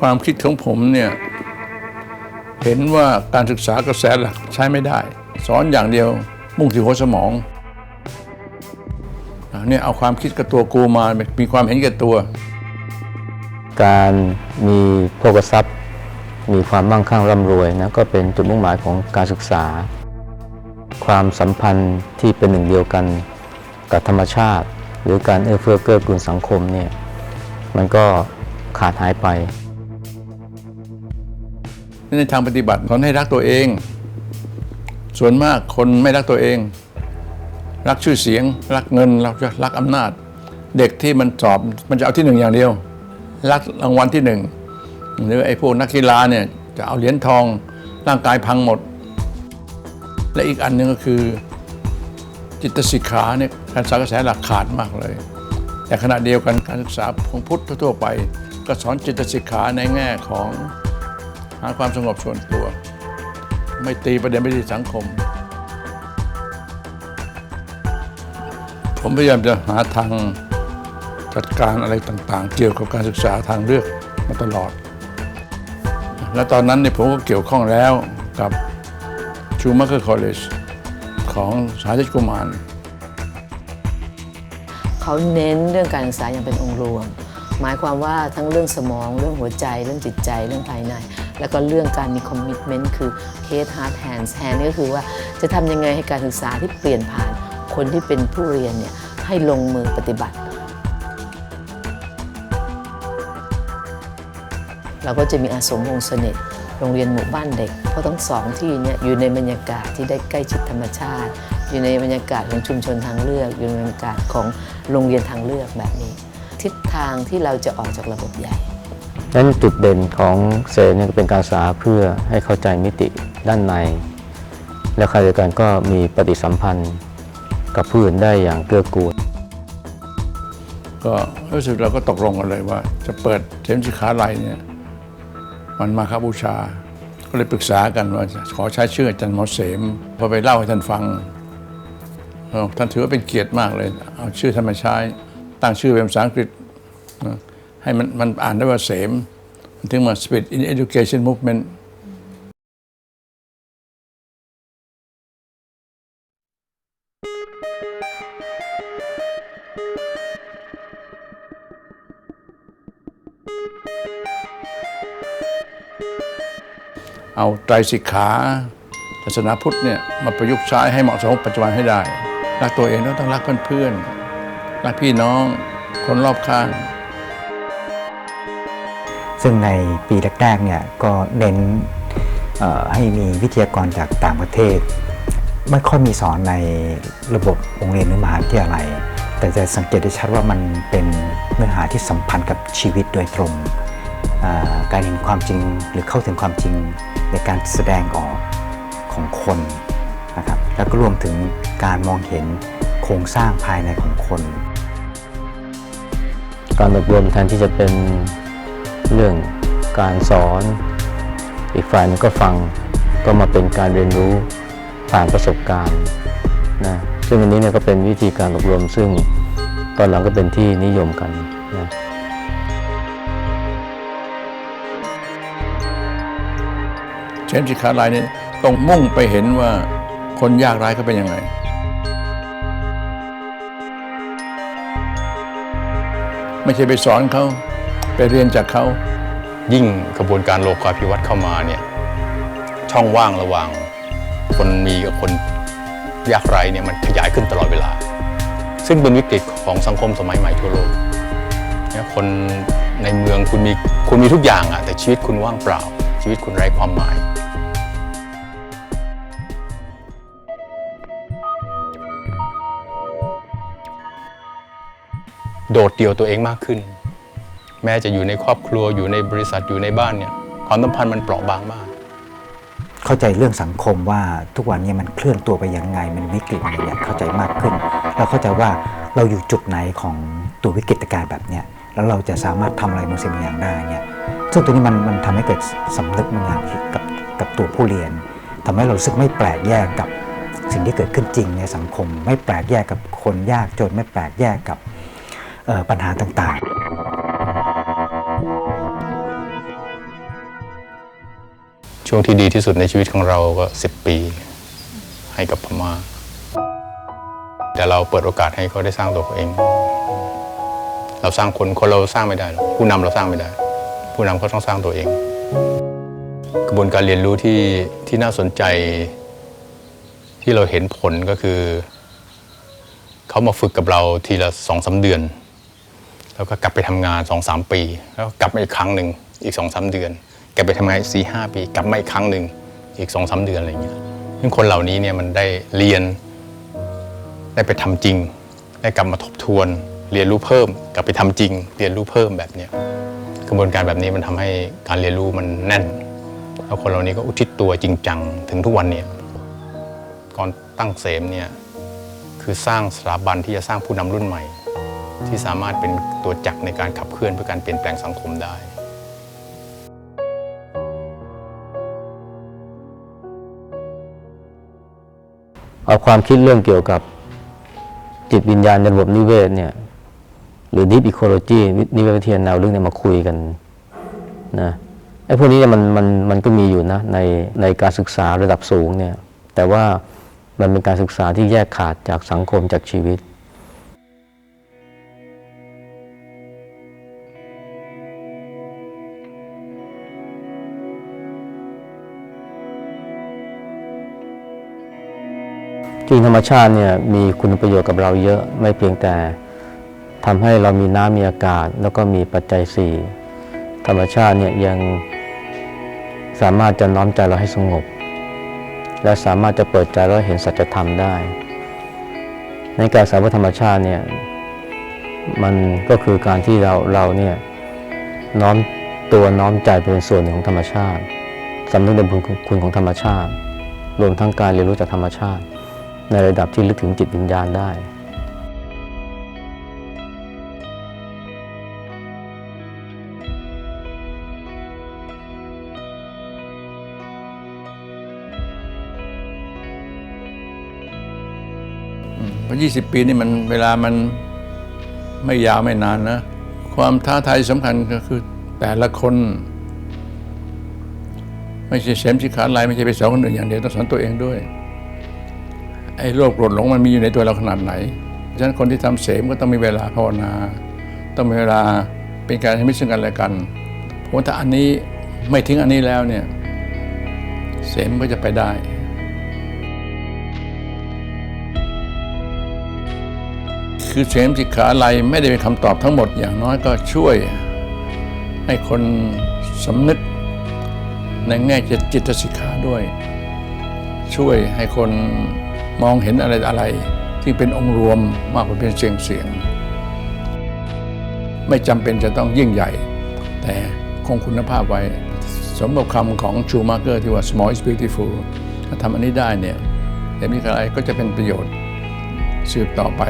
ความคิดของผมเนี่ยเห็นว่าการศึกษากระแสหลักใช้ไม่ได้ สอนอย่างเดียวมุ่งที่หัวสมองเนี่ยเอาความคิดกับตัวกูมา มีความเห็นแก่ตัว การมีโภคทรัพย์ มีความมั่งคั่งร่ำรวยนะก็เป็นจุดมุ่งหมายของการศึกษา ความสัมพันธ์ที่เป็นหนึ่งเดียวกันกับธรรมชาติ หรือการเอื้อเฟื้อเกื้อกูลสังคมเนี่ยมันก็ขาดหายไป ในทางปฏิบัติสอนให้รักตัวเอง ส่วนมากคนไม่รักตัวเอง รักชื่อเสียง รักเงินรักรักอำนาจ เด็กที่มันสอบมันจะเอาที่หนึ่งอย่างเดียว รักรางวัลที่หนึ่งหรือไอ้พวกนักกีฬาเนี่ยจะเอาเหรียญทองร่างกายพังหมด และอีกอันหนึ่งก็คือ จิตสิกขาเนี่ยการศึกษากระแสหลักขาดมากเลย แต่ขณะเดียวกันการศึกษาของพุทธทั่วไป ก็สอนจิตสิกขาในแง่ของ หาความสงบส่วนตัว ไม่ตีประเด็นไปที่สังคม ผมพยายามจะหาทางจัดการอะไรต่างๆ เกี่ยวกับการศึกษาทางเลือกมาตลอด และตอนนั้นเนี่ยผมก็เกี่ยวข้องแล้วกับชูมา c เ e r คอ l เลจของสาธิตกุมารเขาเน้นเรื่องการศึกษาอย่างเป็นองค์รวม หมายความว่าทั้งเรื่องสมองเรื่องหัวใจเรื่องจิตใจเรื่องภายใน แล้วก็เรื่องการมีคอมมิชเมนต์คือ head heart hands hand ก็คือว่าจะทำยังไงให้การศึกษาที่เปลี่ยนผ่าน คนที่เป็นผู้เรียนเนี่ยให้ลงมือปฏิบัติ เราก็จะมีอาสมวงเสน่ห์โรงเรียนหมู่บ้านเด็ก เพราะทั้งสองที่เนี่ยอยู่ในบรรยากาศที่ได้ใกล้ชิดธรรมชาติ อยู่ในบรรยากาศของชุมชนทางเลือก อยู่ในบรรยากาศของโรงเรียนทางเลือกแบบนี้ ทิศทางที่เราจะออกจากระบบใหญ่ นั้นจุดเด่นของเซนเนี่ยก็เป็นการศึกษาเพื่อให้เข้าใจมิติด้านใน และขณะเดียวกันก็มีปฏิสัมพันธ์กับผู้อื่นได้อย่างเกื้อกูล ก็รู้สึกเราก็ตกลงกันเลยว่า จะเปิดเทมสิขาลัยเนี่ยมันมาคบูชา ก็เลยปรึกษากันว่าขอใช้ชื่ออาจารย์หมอเสมพอไปเล่าให้ท่านฟังท่านถือว่าเป็นเกียรติมากเลย เอาชื่อท่านมาใช้ ตั้งชื่อเป็นภาษาอังกฤษ ให้มันมันอ่านได้ว่าเสมมันถึงมา Spirit in Education Movement เอาไตรสิกขาศาสนาพุทธเนี่ยมาประยุกต์ใช้ให้เหมาะสมปัจจุบันให้ได้ รักตัวเองแล้วต้องรักเพื่อนๆรักพี่น้องคนรอบข้าง ซึ่งในปีแรกๆเนี่ยก็เน้นให้มีวิทยากรจากต่างประเทศ ไม่ค่อยมีสอนในระบบโรงเรียนหรือมหาวิทยาลัย แต่จะสังเกตได้ชัดว่ามันเป็นเนื้อหาที่สัมพันธ์กับชีวิตโดยตรง การเห็นความจริงหรือเข้าถึงความจริงในการแสดงออกของคนนะครับแล้วก็รวมถึงการมองเห็นโครงสร้างภายในของคน การอบรมแทนที่จะเป็น เรื่องการสอน อีกฝ่ายหนึงก็ฟังก็มาเป็นการเรียนรู้ผ่านประสบการณ์นะซึ่งอันนี้เนี่ยก็เป็นวิธีการอบรมซึ่งตอนหลังก็เป็นที่นิยมกันนะเชนสิขาลัยเนี่ยต้องมุ่งไปเห็นว่าคนยากไร้เขาเป็นยังไง ไม่ใช่ไปสอนเขา ไปเรียนจากเขา ยิ่งกระบวนการโลกาภิวัตน์เข้ามาเนี่ยช่องว่างระหว่างคนมีกับคนยากไร้เนี่ยมันขยายขึ้นตลอดเวลา ซึ่งเป็นวิกฤตของสังคมสมัยใหม่ทั่วโลกเนี่ยคนในเมืองคุณมีคุณมีทุกอย่างอะแต่ชีวิตคุณว่างเปล่า ชีวิตคุณไร้ความหมายโดดเดี่ยวตัวเองมากขึ้น แม้จะอยู่ในครอบครัวอยู่ในบริษัทอยู่ในบ้านเนี่ยความสัมพันธ์มันเปราะบางมาก เข้าใจเรื่องสังคมว่าทุกวันนี้มันเคลื่อนตัวไปยังไง มันวิกฤตอะไรเนี่ยเข้าใจมากขึ้น เราเข้าใจว่าเราอยู่จุดไหนของตัววิกฤตการณ์แบบเนี้ยแล้วเราจะสามารถทำอะไรบางสิ่งบางอย่างได้เนี่ยซึ่งตัวนี้มันมันทำให้เกิดสำนึกบางอย่างกับกับตัวผู้เรียนทำให้เราสึกไม่แปลกแยกกับสิ่งที่เกิดขึ้นจริงในสังคม ไม่แปลกแยกกับคนยากจนไม่แปลกแยกกับปัญหาต่างๆ ช่วงที่ดีที่สุดในชีวิตของเราก็ 10 ปี ให้กับพม่าแต่เราเปิดโอกาสให้เขาได้สร้างตัวเขาเอง เราสร้างคนคนเราสร้างไม่ได้หรอกผู้นำเราสร้างไม่ได้ ผู้นำเขาต้องสร้างตัวเอง กระบวนการเรียนรู้ที่ที่น่าสนใจ ที่เราเห็นผลก็คือ เขามาฝึกกับเราทีละสองสาเดือน แล้วก็กลับไปทำงานสองสามปี แล้วก็กลับมาอีกครั้งหนึ่งอีกสองสาเดือน กไปทำงานสี่ห้าปีกลับมาอีกครั้งหนึ่งอีกสองสาเดือนอะไรอย่างเงี้ยซึ่งคนเหล่านี้เนี่ยมันได้เรียน ได้ไปทำจริง ได้กลับมาทบทวน เรียนรู้เพิ่ม กลับไปทำจริง เรียนรู้เพิ่มแบบเนี้ยกระบวนการแบบนี้มันทำให้การเรียนรู้มันแน่นแล้วคนเหล่านี้ก็อุทิศตัวจริงจังถึงทุกวันเนี่ยก่อนตั้งเสมเนี่ยคือสร้างสถาบันที่จะสร้างผู้นำรุ่นใหม่ ที่สามารถเป็นตัวจักรในการขับเคลื่อนเพื่อการเปลี่ยนแปลงสังคมได้ เอาความคิดเรื่องเกี่ยวกับจิตวิญญาณในระบบนิเวศเนี่ยหรือดิฟอีโคโลจีนิเวศวิทยาแนวลึกเนี่ยมาคุยกันนะไอ้พวกนี้เนี่ยมันมันมันก็มีอยู่นะในในการศึกษาระดับสูงเนี่ยแต่ว่ามันเป็นการศึกษาที่แยกขาดจากสังคมจากชีวิต จริงธรรมชาติเนี่ยมีคุณประโยชน์กับเราเยอะไม่เพียงแต่ทำให้เรามีน้ำมีอากาศ แล้วก็มีปัจจัยสี่ธรรมชาติเนี่ยยังสามารถจะน้อมใจเราให้สงบ และสามารถจะเปิดใจเราเห็นสัจธรรมได้ ในการสาวธรรมชาติเนี่ยมันก็คือการที่เราเราเนี่ยน้อมตัวน้อมใจเป็นส่วนหนึ่งของธรรมชาติสำนึกในบุญคุณของธรรมชาติ รวมทั้งการเรียนรู้จากธรรมชาติ ในระดับที่ลึกถึงจิตวิญญาณได้ เพราะ 20 ปีนี่มันเวลามันไม่ยาวไม่นานนะ ความท้าทายสำคัญก็คือแต่ละคน ไม่ใช่เสมสิขาลายไม่ใช่ไปสอนคนอื่นอย่างเดียวต้องสอนตัวเองด้วย ไอ้โรคโกรธหลงมันมีอยู่ในตัวเราขนาดไหนฉะนั้นคนที่ทำเสมก็ต้องมีเวลาภาวนา ต้องมีเวลาเป็นการให้มิตรซึ่งกันและกันเพราะถ้าอันนี้ไม่ทิ้งอันนี้แล้วเนี่ยเสมก็จะไปได้คือเสมสิกขาอะไรไม่ได้เป็นคำตอบทั้งหมดอย่างน้อยก็ช่วย ให้คนสำนึกในแง่จิตสิกขาด้วย ช่วยให้คน มองเห็นอะไรอะไรที่เป็นองค์รวมมากกว่าเป็นเสียงเสียง ไม่จำเป็นจะต้องยิ่งใหญ่ แต่คงคุณภาพไว้ สมกับคำของชูมาร์เกอร์ที่ว่า small is beautiful ถ้าทำอันนี้ได้เนี่ยเสมสิกขาอะไรก็จะเป็นประโยชน์สืบต่อไป